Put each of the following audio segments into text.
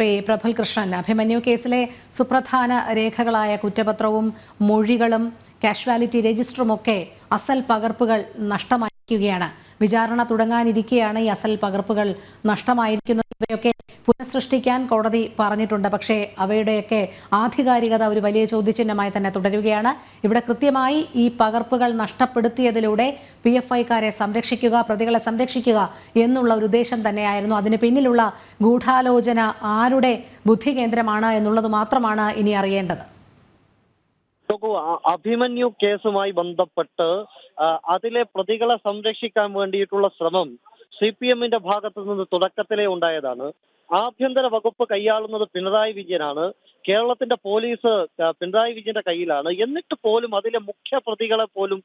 ശ്രീ പ്രഫുൽ കൃഷ്ണൻ അഭിമന്യു കേസിലെ സുപ്രധാന രേഖകളായ കുറ്റപത്രവും മൊഴികളും കാഷ്വാലിറ്റി രജിസ്റ്ററുമൊക്കെ അസൽ പകർപ്പുകൾ നഷ്ടമായിരിക്കുകയാണ്. വിചാരണ തുടങ്ങാനിരിക്കെയാണ് ഈ അസൽ പകർപ്പുകൾ നഷ്ടമായിരിക്കുന്നത്. ഇവയൊക്കെ പുനഃസൃഷ്ടിക്കാൻ കോടതി പറഞ്ഞിട്ടുണ്ട്. പക്ഷേ അവയുടെയൊക്കെ ആധികാരികത ഒരു വലിയ ചോദ്യചിഹ്നമായി തന്നെ തുടരുകയാണ്. ഇവിടെ കൃത്യമായി ഈ പകർപ്പുകൾ നഷ്ടപ്പെടുത്തിയതിലൂടെ പി എഫ് ഐക്കാരെ സംരക്ഷിക്കുക പ്രതികളെ സംരക്ഷിക്കുക എന്നുള്ള ഒരു ഉദ്ദേശം തന്നെയായിരുന്നു. അതിന് പിന്നിലുള്ള ഗൂഢാലോചന ആരുടെ ബുദ്ധി കേന്ദ്രമാണ് എന്നുള്ളത് മാത്രമാണ് ഇനി അറിയേണ്ടത്. നോക്കൂ അഭിമന്യു കേസുമായി ബന്ധപ്പെട്ട് അതിലെ പ്രതികളെ സംരക്ഷിക്കാൻ വേണ്ടിയിട്ടുള്ള ശ്രമം സി പി എമ്മിന്റെ ഭാഗത്തു നിന്ന് തുടക്കത്തിലേ ഉണ്ടായതാണ്. ആഭ്യന്തര വകുപ്പ് കൈയാളുന്നത് പിണറായി വിജയനാണ്. കേരളത്തിന്റെ പോലീസ് പിണറായി വിജയന്റെ കയ്യിലാണ്. എന്നിട്ട് പോലും അതിലെ മുഖ്യ പ്രതികളെ പോലും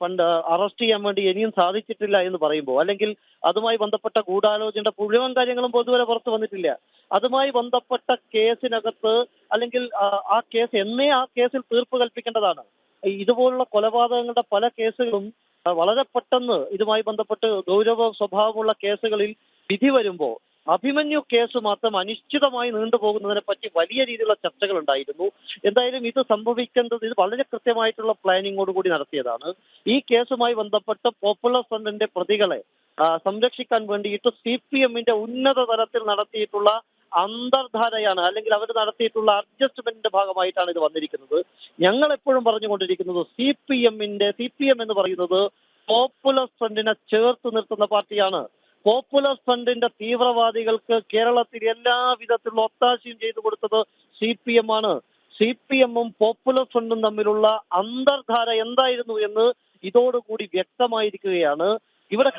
പണ്ട് അറസ്റ്റ് ചെയ്യാൻ വേണ്ടി ഇനിയും സാധിച്ചിട്ടില്ല എന്ന് പറയുമ്പോൾ അല്ലെങ്കിൽ അതുമായി ബന്ധപ്പെട്ട ഗൂഢാലോചനയുടെ മുഴുവൻ കാര്യങ്ങളും പൊതുവരെ പുറത്തു വന്നിട്ടില്ല. അതുമായി ബന്ധപ്പെട്ട കേസിനകത്ത് അല്ലെങ്കിൽ ആ, കേസ് എന്നേ ആ കേസിൽ തീർപ്പ് കൽപ്പിക്കേണ്ടതാണ്. ഇതുപോലുള്ള കൊലപാതകങ്ങളുടെ പല കേസുകളും വളരെ പെട്ടെന്ന് ഇതുമായി ബന്ധപ്പെട്ട് ഗൗരവ സ്വഭാവമുള്ള കേസുകളിൽ വിധി വരുമ്പോൾ അഭിമന്യു കേസ് മാത്രം അനിശ്ചിതമായി നീണ്ടുപോകുന്നതിനെ പറ്റി വലിയ രീതിയിലുള്ള ചർച്ചകൾ ഉണ്ടായിരുന്നു എന്തായാലും ഇത് സംഭവിക്കേണ്ടത് ഇത് വളരെ കൃത്യമായിട്ടുള്ള പ്ലാനിങ്ങോട് കൂടി നടത്തിയതാണ്. ഈ കേസുമായി ബന്ധപ്പെട്ട് പോപ്പുലർ ഫ്രണ്ടിന്റെ പ്രതികളെ സംരക്ഷിക്കാൻ വേണ്ടിയിട്ട് സി പി എമ്മിന്റെ ഉന്നത തലത്തിൽ നടത്തിയിട്ടുള്ള അന്തർധാരയാണ് അല്ലെങ്കിൽ അവർ നടത്തിയിട്ടുള്ള അഡ്ജസ്റ്റ്മെന്റിന്റെ ഭാഗമായിട്ടാണ് ഇത് വന്നിരിക്കുന്നത്. ഞങ്ങൾ എപ്പോഴും പറഞ്ഞുകൊണ്ടിരിക്കുന്നത് സി പി എമ്മിന്റെ സി പി എം എന്ന് പറയുന്നത് പോപ്പുലർ ഫ്രണ്ടിനെ ചേർത്ത് നിർത്തുന്ന പാർട്ടിയാണ്. പോപ്പുലർ ഫ്രണ്ടിന്റെ തീവ്രവാദികൾക്ക് കേരളത്തിൽ എല്ലാ വിധത്തിലുള്ള ഒത്താശയും ചെയ്തു കൊടുത്തത് സി പി എം ആണ്. സി പി എമ്മും പോപ്പുലർ ഫ്രണ്ടും തമ്മിലുള്ള അന്തർധാര എന്തായിരുന്നു എന്ന് ഇതോടുകൂടി വ്യക്തമായിരിക്കുകയാണ്. ഇവിടെ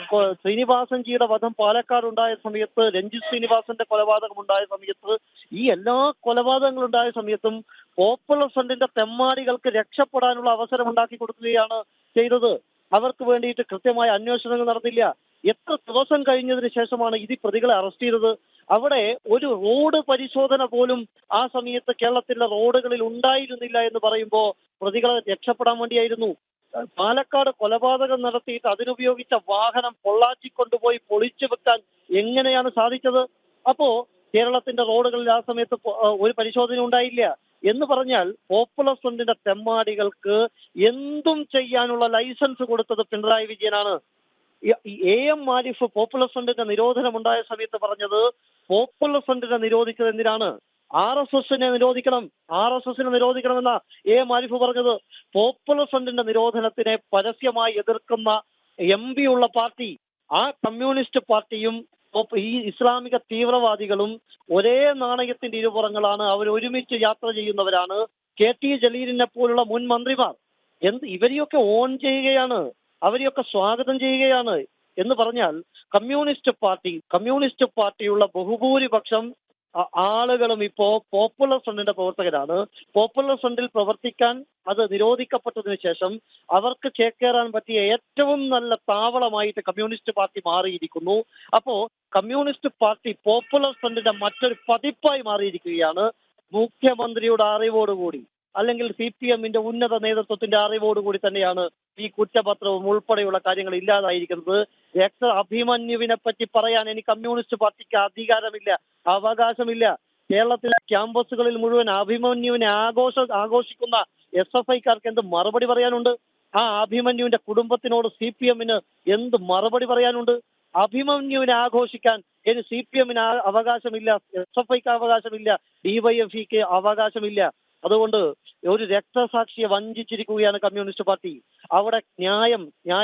ശ്രീനിവാസൻജിയുടെ വധം പാലക്കാട് ഉണ്ടായ സമയത്ത് രഞ്ജിത് ശ്രീനിവാസന്റെ കൊലപാതകം ഉണ്ടായ സമയത്ത് ഈ എല്ലാ കൊലപാതകങ്ങളും ഉണ്ടായ സമയത്തും പോപ്പുലർ ഫ്രണ്ടിന്റെ തെമ്മാടികൾക്ക് രക്ഷപ്പെടാനുള്ള അവസരം ഉണ്ടാക്കി കൊടുക്കുകയാണ് ചെയ്തത്. അവർക്ക് വേണ്ടിയിട്ട് കൃത്യമായ അന്വേഷണങ്ങൾ നടന്നില്ല. എത്ര ദിവസം കഴിഞ്ഞതിന് ശേഷമാണ് ഇത് പ്രതികളെ അറസ്റ്റ് ചെയ്തത്. അവിടെ ഒരു റോഡ് പരിശോധന പോലും ആ സമയത്ത് കേരളത്തിലെ റോഡുകളിൽ ഉണ്ടായിരുന്നില്ല എന്ന് പറയുമ്പോൾ പ്രതികളെ രക്ഷപ്പെടാൻ വേണ്ടിയായിരുന്നു. പാലക്കാട് കൊലപാതകം നടത്തിയിട്ട് അതിനുപയോഗിച്ച വാഹനം പൊള്ളാച്ചി കൊണ്ടുപോയി പൊളിച്ചു വെക്കാൻ എങ്ങനെയാണ് സാധിച്ചത്? അപ്പോ കേരളത്തിന്റെ റോഡുകളിൽ ആ സമയത്ത് ഒരു പരിശോധന ഉണ്ടായില്ല. എന്ന് പറഞ്ഞാൽ പോപ്പുലർ ഫ്രണ്ടിന്റെ തെമ്മാടികൾക്ക് എന്തും ചെയ്യാനുള്ള ലൈസൻസ് കൊടുത്തത് പിണറായി വിജയനാണ്. എ എം മാലിഫ് പോപ്പുലർ ഫ്രണ്ടിന്റെ നിരോധനം ഉണ്ടായ സമയത്ത് പറഞ്ഞത് പോപ്പുലർ ഫ്രണ്ടിനെ നിരോധിച്ചത് എന്തിനാണ്? ആർ എസ് എസിനെ നിരോധിക്കണം ആർ എസ് എസിനെ നിരോധിക്കണമെന്ന എ മാരിഫ് പറഞ്ഞത് പോപ്പുലർ ഫ്രണ്ടിന്റെ നിരോധനത്തിനെ പരസ്യമായി എതിർക്കുന്ന എം പി ഉള്ള പാർട്ടി ആ കമ്മ്യൂണിസ്റ്റ് പാർട്ടിയും ഈ ഇസ്ലാമിക തീവ്രവാദികളും ഒരേ നാണയത്തിന്റെ ഇരുപുറങ്ങളാണ് അവർ ഒരുമിച്ച് യാത്ര ചെയ്യുന്നവരാണ്. കെ ടി ജലീലിനെ പോലുള്ള മുൻ മന്ത്രിമാർ. എന്ത് ഇവരെയൊക്കെ ഓൺ ചെയ്യുകയാണ് അവരെയൊക്കെ സ്വാഗതം ചെയ്യുകയാണ് എന്ന് പറഞ്ഞാൽ കമ്മ്യൂണിസ്റ്റ് പാർട്ടി കമ്മ്യൂണിസ്റ്റ് പാർട്ടിയുള്ള ബഹുഭൂരിപക്ഷം ആളുകളും ഇപ്പോ പോപ്പുലർ ഫ്രണ്ടിന്റെ പ്രവർത്തകരാണ്. പോപ്പുലർ ഫ്രണ്ടിൽ പ്രവർത്തിക്കാൻ അത് നിരോധിക്കപ്പെട്ടതിന് ശേഷം അവർക്ക് ചേക്കേറാൻ പറ്റിയ ഏറ്റവും നല്ല താവളമായിട്ട് കമ്മ്യൂണിസ്റ്റ് പാർട്ടി മാറിയിരിക്കുന്നു. അപ്പോ കമ്മ്യൂണിസ്റ്റ് പാർട്ടി പോപ്പുലർ ഫ്രണ്ടിന്റെ മറ്റൊരു പതിപ്പായി മാറിയിരിക്കുകയാണ്. മുഖ്യമന്ത്രിയുടെ അറിവോടുകൂടി. അല്ലെങ്കിൽ സി പി എമ്മിന്റെ ഉന്നത നേതൃത്വത്തിന്റെ അറിവോടുകൂടി തന്നെയാണ് ഈ കുറ്റപത്രവും ഉൾപ്പെടെയുള്ള കാര്യങ്ങൾ ഇല്ലാതായിരിക്കുന്നത്. രക്ത അഭിമന്യുവിനെ പറ്റി പറയാൻ ഇനി കമ്മ്യൂണിസ്റ്റ് പാർട്ടിക്ക് അധികാരമില്ല അവകാശമില്ല. കേരളത്തിലെ ക്യാമ്പസുകളിൽ മുഴുവൻ അഭിമന്യുവിനെ ആഘോഷ ആഘോഷിക്കുന്ന എസ് എഫ് ഐക്കാർക്ക് എന്ത് മറുപടി പറയാനുണ്ട്? ആ അഭിമന്യുവിന്റെ കുടുംബത്തിനോട് സി പി എമ്മിന് എന്ത് മറുപടി പറയാനുണ്ട്? അഭിമന്യുവിനെ ആഘോഷിക്കാൻ ഇനി സി പി എമ്മിന് അവകാശമില്ല എസ് എഫ് ഐക്ക് അവകാശമില്ല ഡിവൈഎഫ്ഇക്ക് അവകാശമില്ല. അതുകൊണ്ട് ഒരു രക്തസാക്ഷിയെ വഞ്ചിച്ചിരിക്കുകയാണ് കമ്മ്യൂണിസ്റ്റ് പാർട്ടി. അവിടെ ന്യായം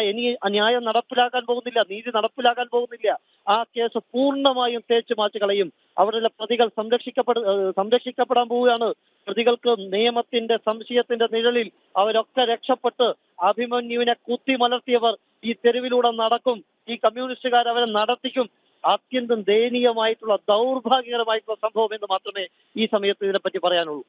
ഇനി ന്യായം നടപ്പിലാക്കാൻ പോകുന്നില്ല നീതി നടപ്പിലാക്കാൻ പോകുന്നില്ല. ആ കേസ് പൂർണമായും തേച്ചു മാച്ചു കളയും. അവിടെയുള്ള പ്രതികൾ സംരക്ഷിക്കപ്പെട സംരക്ഷിക്കപ്പെടാൻ പോവുകയാണ്. പ്രതികൾക്ക് നിയമത്തിന്റെ സംശയത്തിന്റെ നിഴലിൽ അവരൊക്കെ രക്ഷപ്പെട്ട് അഭിമന്യുവിനെ കുത്തി മലർത്തിയവർ ഈ തെരുവിലൂടെ നടക്കും. ഈ കമ്മ്യൂണിസ്റ്റുകാർ അവരെ നടത്തിക്കും. അത്യന്തം ദയനീയമായിട്ടുള്ള ദൗർഭാഗ്യകരമായിട്ടുള്ള സംഭവം എന്ന് മാത്രമേ ഈ സമയത്ത് ഇതിനെപ്പറ്റി പറയാനുള്ളൂ.